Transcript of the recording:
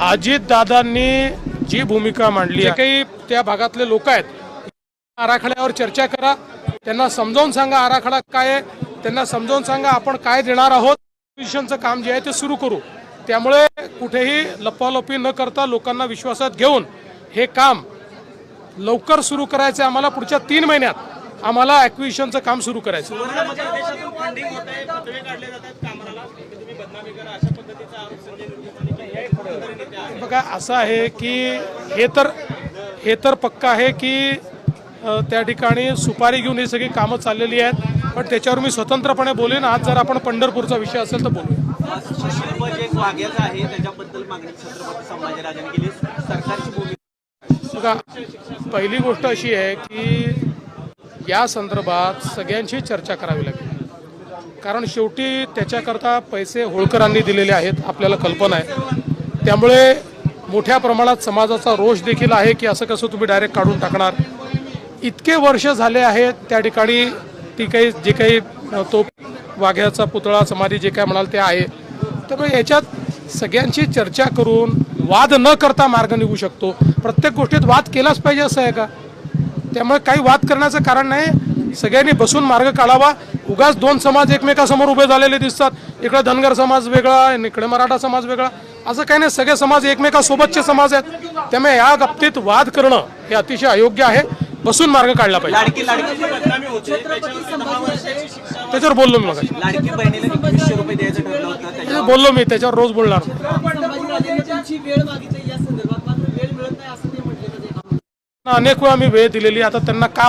अजित दादांनी जी भूमिका मांडली आहे, काही त्या भागातले लोक आहेत आराखड्यावर चर्चा करा. त्यांना समजावून सांगा आराखडा काय आहे. त्यांना समजावून सांगा आपण काय देणार आहोत. मिशनचं काम जे आहे ते सुरू करू. त्यामुळे कुठेही लपालपी न करता लोकांना विश्वासात घेऊन हे काम लवकर सुरू करायचं आम्हाला पुढच्या तीन महिन्यात. आम्हाला ॲक्विशनचं काम सुरू करायचं. बघा असं आहे की हे तर हे तर पक्का आहे की त्या ठिकाणी सुपारी घेऊन ही सगळी कामं चाललेली आहेत. पण त्याच्यावर मी स्वतंत्रपणे बोलेन. आज जर आपण पंढरपूरचा विषय असेल तर भूमिका. बघा पहिली गोष्ट अशी आहे की या संदर्भात सगळ्यांशी चर्चा करावी लागेल. कारण शेवटी त्याच्याकरता पैसे होळकरांनी दिलेले आहेत आपल्याला कल्पना आहे. त्यामुळे मोठ्या प्रमाणात समाजाचा रोष देखील आहे की असं कसं तुम्ही डायरेक्ट काढून टाकणार. इतके वर्ष झाले आहेत त्या ठिकाणी ती काही जे काही तो वाघ्याचा पुतळा समाधी जे काय म्हणाल ते आहे. त्यामुळे याच्यात सगळ्यांशी चर्चा करून वाद न करता मार्ग निघू शकतो. प्रत्येक गोष्टीत वाद केलाच पाहिजे असं आहे का? त्यामुळे काही वाद करण्याचं कारण नाही. सगळ्यांनी बसून मार्ग काढावा. उगाच दोन समाज एकमेकासमोर उभे झालेले दिसतात. इकडे धनगर समाज वेगळा आणि इकडे मराठा समाज वेगळा. असं काही नाही सगळे समाज एकमेकासोबतचे समाज आहेत. त्यामुळे या बाबतीत वाद करणं हे अतिशय अयोग्य आहे. बसून मार्ग काढला पाहिजे. त्याच्यावर बोललो मी मग. लाडकी बहिणीला एकवीसशे रुपये द्यायचं ठरलं होतं. त्याच्यावर बोललो मी त्याच्यावर रोज बोलणार. अनेक वेळा आम्ही वेळ दिलेली आता त्यांना का